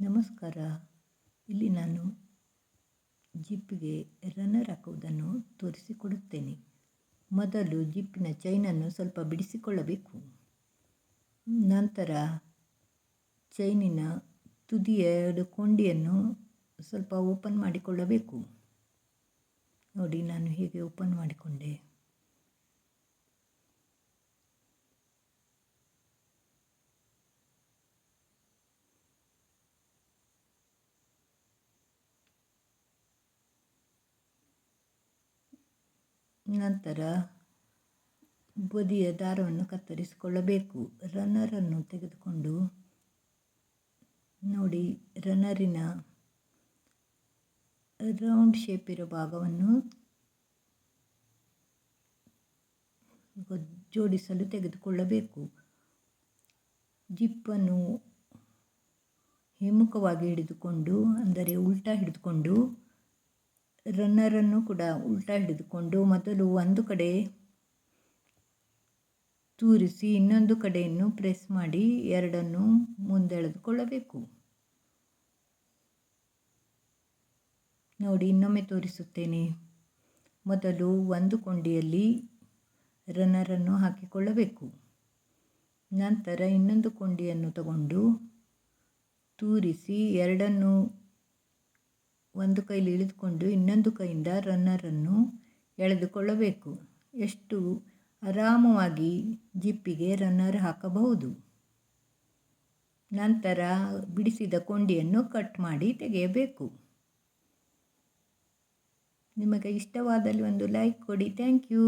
ನಮಸ್ಕಾರ. ಇಲ್ಲಿ ನಾನು ಜಿಪ್ಪಿಗೆ ರನ್ನರ್ ಹಾಕುವುದನ್ನು ತೋರಿಸಿಕೊಡುತ್ತೇನೆ. ಮೊದಲು ಜಿಪ್ಪಿನ ಚೈನನ್ನು ಸ್ವಲ್ಪ ಬಿಡಿಸಿಕೊಳ್ಳಬೇಕು. ನಂತರ ಚೈನಿನ ತುದಿಯ ಎರಡು ಕೊಂಡಿಯನ್ನು ಸ್ವಲ್ಪ ಓಪನ್ ಮಾಡಿಕೊಳ್ಳಬೇಕು. ನೋಡಿ ನಾನು ಹೇಗೆ ಓಪನ್ ಮಾಡಿಕೊಂಡೆ. ನಂತರ ಬದಿಯ ದಾರವನ್ನು ಕತ್ತರಿಸಿಕೊಳ್ಳಬೇಕು. ರನ್ನರನ್ನು ತೆಗೆದುಕೊಂಡು ನೋಡಿ, ರನ್ನರಿನ ರೌಂಡ್ ಶೇಪ್ ಇರೋ ಭಾಗವನ್ನು ಜೋಡಿಸಲು ತೆಗೆದುಕೊಳ್ಳಬೇಕು. ಜಿಪ್ಪನ್ನು ಹಿಮ್ಮುಖವಾಗಿ ಹಿಡಿದುಕೊಂಡು, ಅಂದರೆ ಉಲ್ಟಾ ಹಿಡಿದುಕೊಂಡು ರನ್ನರನ್ನು ಕೂಡ ಉಲ್ಟಾ ಹಿಡಿದುಕೊಂಡು ಮೊದಲು ಒಂದು ಕಡೆ ತೂರಿಸಿ ಇನ್ನೊಂದು ಕಡೆಯನ್ನು ಪ್ರೆಸ್ ಮಾಡಿ ಎರಡನ್ನು ಮುಂದೆಳೆದುಕೊಳ್ಳಬೇಕು. ನೋಡಿ, ಇನ್ನೊಮ್ಮೆ ತೋರಿಸುತ್ತೇನೆ. ಮೊದಲು ಒಂದು ಕೊಂಡಿಯಲ್ಲಿ ರನ್ನರನ್ನು ಹಾಕಿಕೊಳ್ಳಬೇಕು. ನಂತರ ಇನ್ನೊಂದು ಕೊಂಡಿಯನ್ನು ತಗೊಂಡು ತೂರಿಸಿ ಎರಡನ್ನು ಒಂದು ಕೈಲಿ ಇಳಿದುಕೊಂಡು ಇನ್ನೊಂದು ಕೈಯಿಂದ ರನ್ನರನ್ನು ಎಳೆದುಕೊಳ್ಳಬೇಕು. ಎಷ್ಟು ಆರಾಮವಾಗಿ ಜಿಪ್ಪಿಗೆ ರನ್ನರ್ ಹಾಕಬಹುದು? ನಂತರ ಬಿಡಿಸಿದ ಕೊಂಡಿಯನ್ನು ಕಟ್ ಮಾಡಿ ತೆಗೆಯಬೇಕು. ನಿಮಗೆ ಇಷ್ಟವಾದಲ್ಲಿ ಒಂದು ಲೈಕ್ ಕೊಡಿ. Thank you